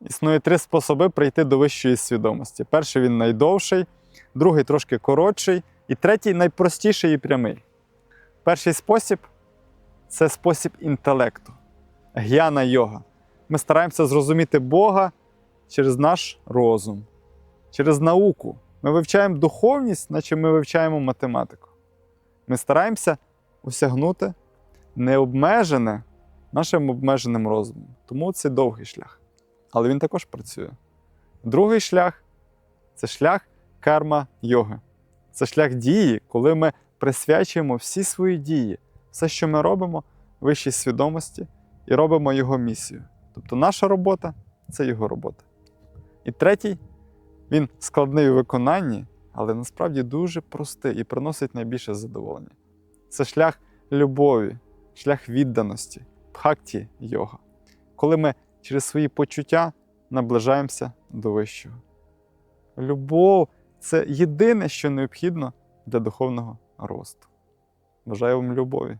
Існує три способи прийти до вищої свідомості. Перший він найдовший, другий трошки коротший, і третій найпростіший і прямий. Перший спосіб це спосіб інтелекту, г'яна йога. Ми стараємося зрозуміти Бога через наш розум, через науку. Ми вивчаємо духовність, наче ми вивчаємо математику. Ми стараємося осягнути необмежене нашим обмеженим розумом. Тому це довгий шлях. Але він також працює. Другий шлях це шлях карма йоги. Це шлях дії, коли ми присвячуємо всі свої дії, все, що ми робимо, вищій свідомості, і робимо його місію. Тобто наша робота це його робота. І третій, він складний у виконанні, але насправді дуже простий і приносить найбільше задоволення. Це шлях любові, шлях відданості, бхакті йога. Коли ми через свої почуття наближаємося до вищого. Любов це єдине, що необхідно для духовного росту. Бажаю вам любові.